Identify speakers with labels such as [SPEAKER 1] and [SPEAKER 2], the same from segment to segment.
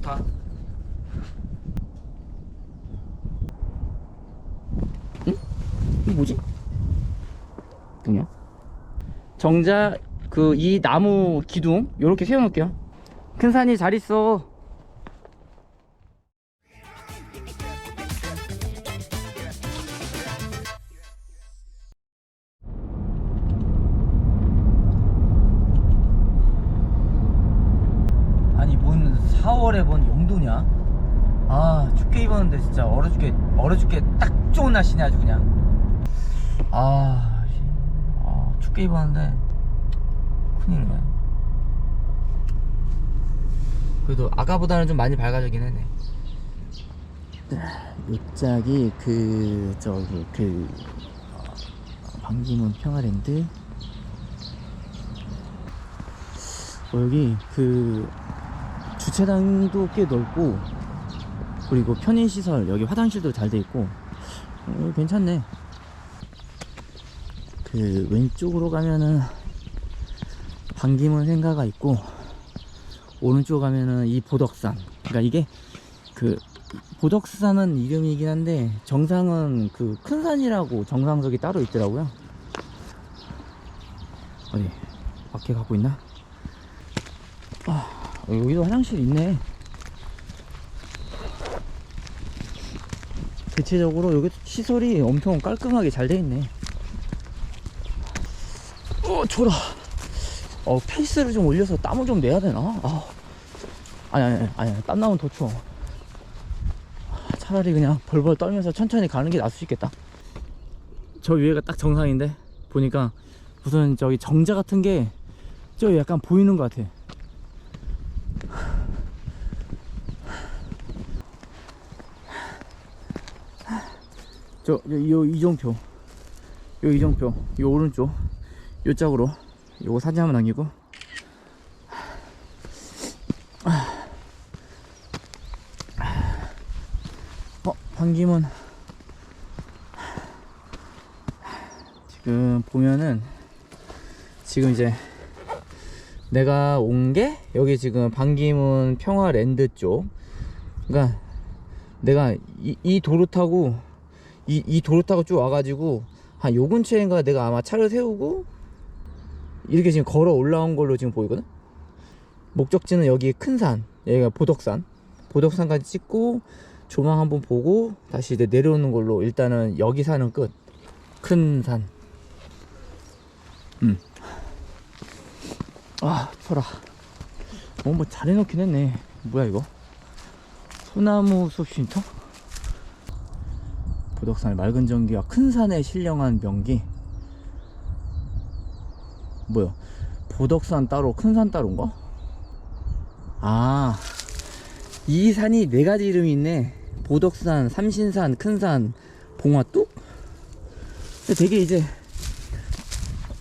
[SPEAKER 1] 좋다. 응? 이거 뭐지? 그냥 정자 그이 나무 기둥 요렇게 세워놓을게요. 큰 산이 잘 있어. 4월에 뭔 영도냐? 아 춥게 입었는데 진짜 얼어 죽게 얼어 죽게 딱 좋은 날씨네 아주 그냥. 아, 씨. 아 춥게 입었는데 큰일이네. 그래도 아까보다는 좀 많이 밝아지긴 했네. 입장이 그 저기 그 어, 방지문 평화랜드 어, 여기 그 주차장도 꽤 넓고 그리고 편의시설 여기 화장실도 잘 돼 있고 어, 괜찮네. 그 왼쪽으로 가면은 방기문 생가가 있고 오른쪽 가면은 이 보덕산. 그러니까 이게 그 보덕산은 이름이긴 한데 정상은 그 큰 산이라고 정상석이 따로 있더라고요. 어디 밖에 가고 있나? 아, 여기도 화장실 있네. 대체적으로 여기 시설이 엄청 깔끔하게 잘 돼 있네. 어, 졸아. 어, 페이스를 좀 올려서 땀을 좀 내야 되나? 아, 아니, 아니, 아니, 땀 나면 더 추워. 아, 차라리 그냥 벌벌 떨면서 천천히 가는 게 나을 수 있겠다. 저 위에가 딱 정상인데, 보니까 무슨 저기 정자 같은 게 저 약간 보이는 것 같아. 저, 요, 요 이정표. 요 이정표. 요 오른쪽. 요 짝으로. 요거 사진 한번 남기고. 어, 방김은. 지금 보면은, 지금 이제, 내가 온 게, 여기 지금 방기문 평화랜드 쪽. 그니까, 내가 이, 이 도로 타고 이, 이 도로 타고 쭉 와가지고 한 요 근처인가 내가 아마 차를 세우고 이렇게 지금 걸어 올라온 걸로 지금 보이거든? 목적지는 여기 큰 산 여기가 보덕산. 보덕산까지 찍고 조망 한번 보고 다시 이제 내려오는 걸로 일단은 여기 사는 끝. 큰 산. 음. 아 추워라. 어, 뭐 잘해놓긴 했네. 뭐야 이거? 소나무 숲 쉼터? 보덕산의 맑은 전기와 큰 산에 신령한 명기 뭐야 보덕산 따로 큰 산 따로인가? 아이 산이 네 가지 이름이 있네 보덕산, 삼신산, 큰산, 봉화뚝? 되게 이제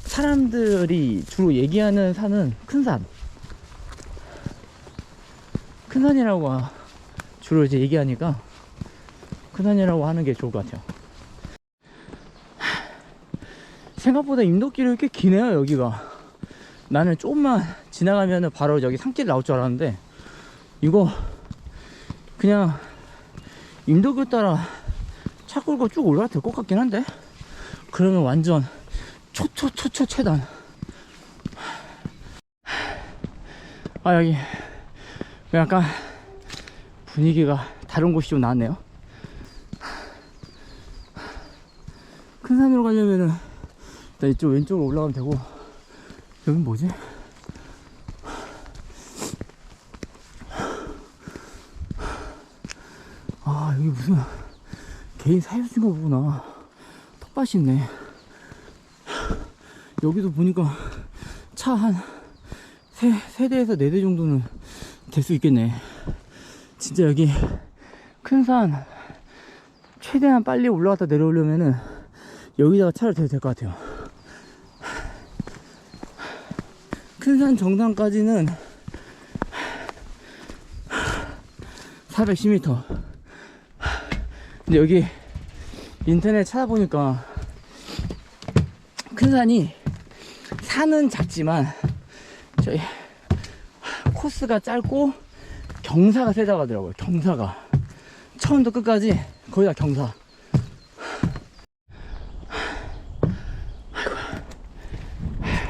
[SPEAKER 1] 사람들이 주로 얘기하는 산은 큰산 큰 산이라고 하- 주로 이제 얘기하니까 큰 산이라고 하는 게 좋을 것 같아요. 생각보다 임도길이 꽤 기네요, 여기가. 나는 조금만 지나가면 바로 여기 산길 나올 줄 알았는데, 이거 그냥 임도길 따라 차 끌고 쭉 올라가도 될것 같긴 한데? 그러면 완전 초초초초 최단. 아, 여기 약간 분위기가 다른 곳이 좀 나왔네요. 큰 산으로 가려면은 일단 이쪽 왼쪽으로 올라가면 되고. 여긴 뭐지? 아 여기 무슨 개인 사유지가 보구나. 텃밭이 있네. 여기도 보니까 차 한 세, 세 대에서 네 대 정도는 될 수 있겠네. 진짜 여기 큰 산 최대한 빨리 올라갔다 내려오려면은 여기다가 차를 대도 될 것 같아요. 큰 산 정상까지는 410m. 근데 여기 인터넷 찾아보니까 큰 산이 산은 작지만 저희 코스가 짧고 경사가 세다고 하더라고요. 경사가. 처음부터 끝까지 거의 다 경사.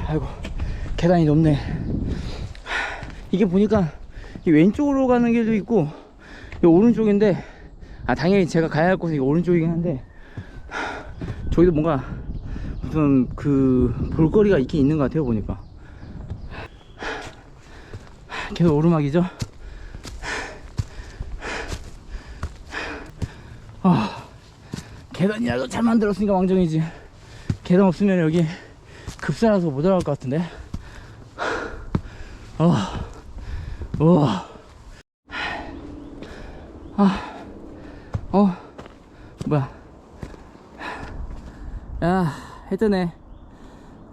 [SPEAKER 1] 아이고, 아이고 계단이 높네. 이게 보니까 이 왼쪽으로 가는 길도 있고 이 오른쪽인데 아 당연히 제가 가야 할 곳은 이 오른쪽이긴 한데 저기도 뭔가 무슨 그 볼거리가 있긴 있는 것 같아요 보니까. 계속 오르막이죠? 아 계단이라도 잘 만들었으니까 왕정이지. 계단 없으면 여기 급사라서 못 올라갈 것 같은데 어, 우와 아, 어, 뭐야 야, 해 뜨네.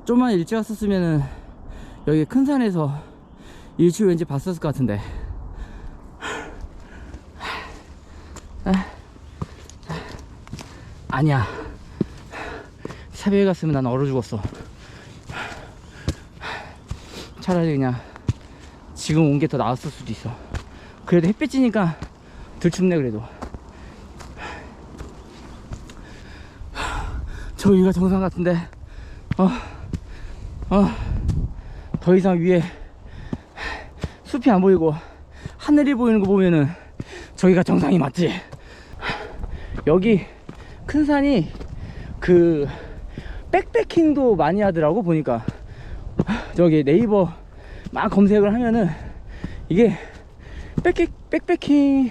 [SPEAKER 1] 좀만 일찍 왔었으면은 여기 큰 산에서 일출 왠지 봤었을 것 같은데. 아, 아니야. 새벽에 갔으면 난 얼어 죽었어. 차라리 그냥 지금 온 게 더 나았을 수도 있어. 그래도 햇빛 지니까 덜 춥네 그래도. 저기가 정상 같은데 어, 어, 더 이상 위에 숲이 안 보이고 하늘이 보이는 거 보면은 저기가 정상이 맞지 여기 큰 산이 그 백패킹도 많이 하더라고 보니까 저기 네이버 막 검색을 하면은 이게 백패, 백패킹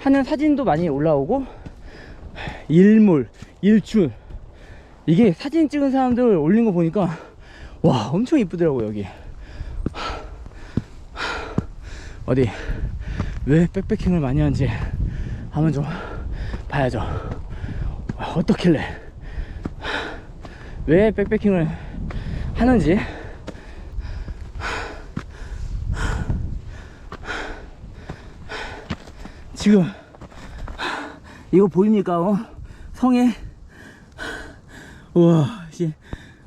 [SPEAKER 1] 하는 사진도 많이 올라오고 일몰 일출 이게 사진 찍은 사람들 올린 거 보니까 와 엄청 이쁘더라고 여기. 어디 왜 백패킹을 많이 하는지 한번 좀 봐야죠. 와, 어떻길래? 왜 백패킹을 하는지 지금 이거 보입니까 어? 성에 우와, 씨.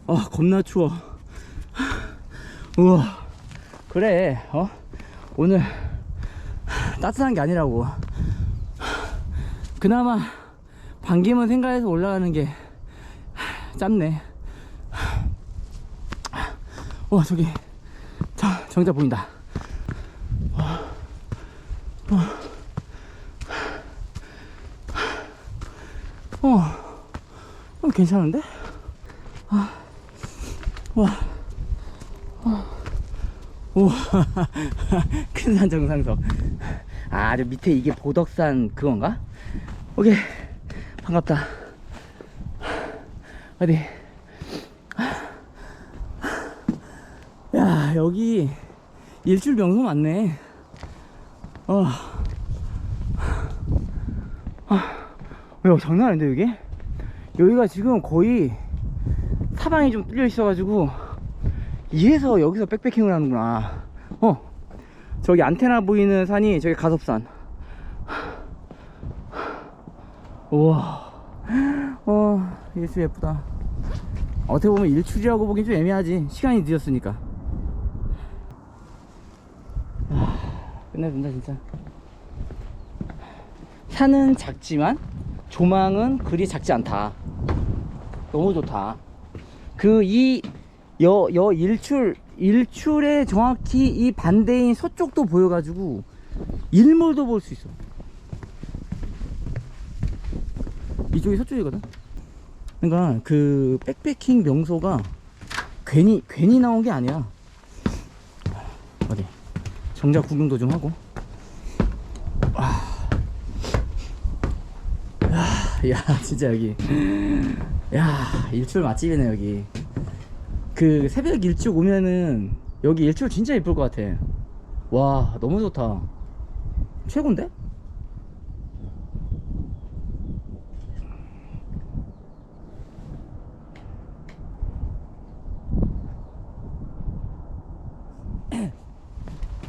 [SPEAKER 1] 아, 겁나 추워. 우와. 그래, 어? 오늘 따뜻한 게 아니라고. 그나마 반기문 생가에서 올라가는 게 짧네. 와, 저기, 자, 정자 보인다. 와, 와. 어. 어, 괜찮은데? 아, 와, 와, 우와, 큰산 정상석. 아, 저 밑에 이게 보덕산 그건가? 오케이, 반갑다. 어디? 야, 여기 일출 명소 맞네. 어. 야, 장난 아닌데, 여기? 여기가 지금 거의 사방이 좀 뚫려 있어가지고 이래서 여기서 백패킹을 하는구나. 어 저기 안테나 보이는 산이 저기 가섭산. 우와. 어 일출 예쁘다. 어떻게 보면 일출이라고 보긴 좀 애매하지. 시간이 늦었으니까. 아, 끝내준다 진짜. 산은 작지만 조망은 그리 작지 않다 너무 좋다. 그 이 여 여 일출 일출에 정확히 이 반대인 서쪽도 보여가지고 일몰도 볼 수 있어. 이쪽이 서쪽이거든. 그러니까 그 백패킹 명소가 괜히 괜히 나온 게 아니야. 어디 정작 구경도 좀 하고. 야 진짜 여기 야 일출 맛집이네 여기 그 새벽 일찍 오면은 여기 일출 진짜 예쁠 것 같아 와 너무 좋다 최고인데?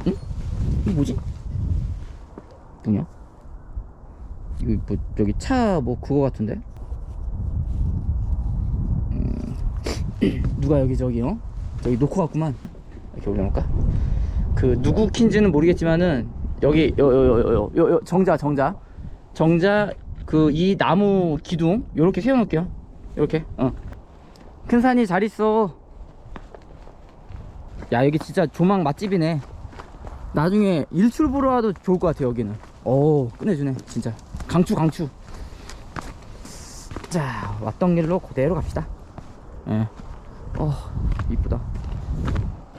[SPEAKER 1] 응? 이거 뭐지? 뭐냐? 이거 뭐 저기 차 뭐 그거 같은데? 음, 누가 여기 저기 어? 저기 놓고 갔구만. 이렇게 올려놓을까? 그 누구 킨지는 모르겠지만은 여기 요요 요 정자 정자. 정자 그 이 나무 기둥 요렇게 세워 놓을게요. 요렇게 어큰 산이 잘 있어. 야 여기 진짜 조망 맛집이네. 나중에 일출 보러 와도 좋을 것 같아 여기는. 오 끝내주네 진짜 강추 강추. 자 왔던 길로 그대로 갑시다. 예. 어 이쁘다.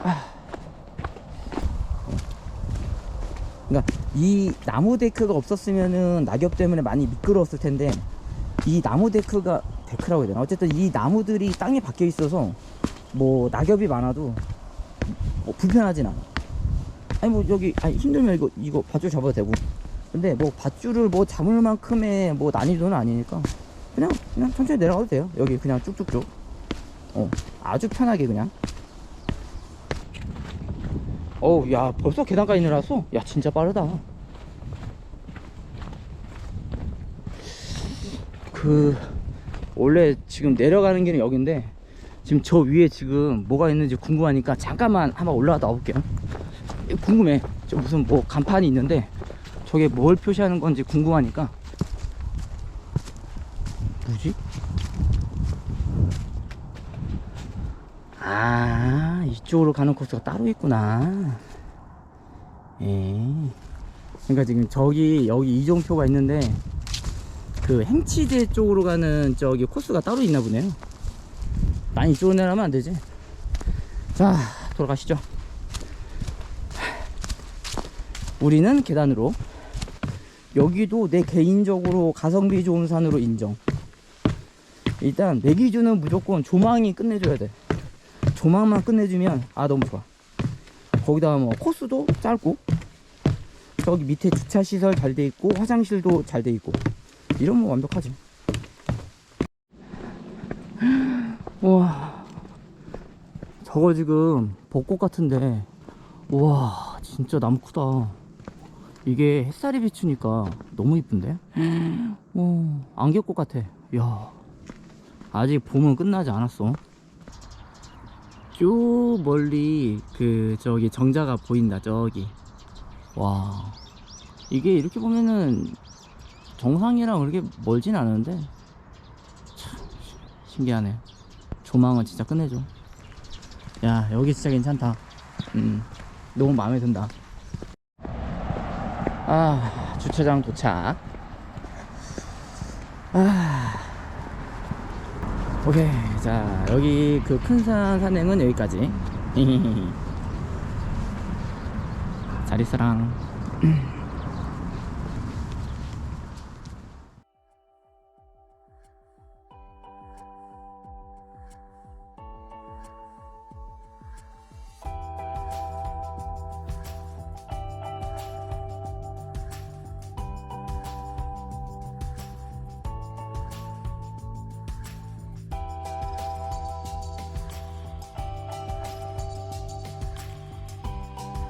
[SPEAKER 1] 아. 그러니까 이 나무 데크가 없었으면은 낙엽 때문에 많이 미끄러웠을 텐데 이 나무 데크가 데크라고 해야 되나? 어쨌든 이 나무들이 땅에 박혀 있어서 뭐 낙엽이 많아도 뭐 불편하진 않아. 아니 뭐 여기 아니 힘들면 이거 이거 밧줄 잡아도 되고 근데 뭐 밧줄을 뭐 잡을 만큼의 뭐 난이도는 아니니까 그냥 그냥 천천히 내려가도 돼요. 여기 그냥 쭉쭉쭉. 어 아주 편하게 그냥. 어우 야 벌써 계단까지 내려왔어 야 진짜 빠르다. 그 원래 지금 내려가는 길은 여긴데 지금 저 위에 지금 뭐가 있는지 궁금하니까 잠깐만 한번 올라갔다 와볼게요. 궁금해. 저 무슨 뭐 간판이 있는데 저게 뭘 표시하는 건지 궁금하니까. 뭐지? 아 이쪽으로 가는 코스가 따로 있구나. 예. 그러니까 지금 저기 여기 이종표가 있는데 그 행치대 쪽으로 가는 저기 코스가 따로 있나 보네요. 난 이쪽으로 내려가면 안 되지. 자 돌아가시죠. 우리는 계단으로 여기도 내 개인적으로 가성비 좋은 산으로 인정. 일단 내 기준은 무조건 조망이 끝내줘야 돼. 조망만 끝내주면 아 너무 좋아. 거기다가 뭐 코스도 짧고 저기 밑에 주차 시설 잘 돼 있고 화장실도 잘 돼 있고. 이러면 완벽하지. 와. 저거 지금 벚꽃 같은데. 와 진짜 나무 크다 이게 햇살이 비추니까 너무 이쁜데? 오, 안개꽃 같아. 야 아직 봄은 끝나지 않았어. 쭉 멀리 그 저기 정자가 보인다 저기. 와 이게 이렇게 보면은 정상이랑 그렇게 멀진 않은데? 참 신기하네. 조망은 진짜 끝내줘. 야 여기 진짜 괜찮다. 음 너무 마음에 든다 아 주차장 도착. 아. 오케이. 자 여기 그 큰 산 산행은 여기까지. 잘 있어랑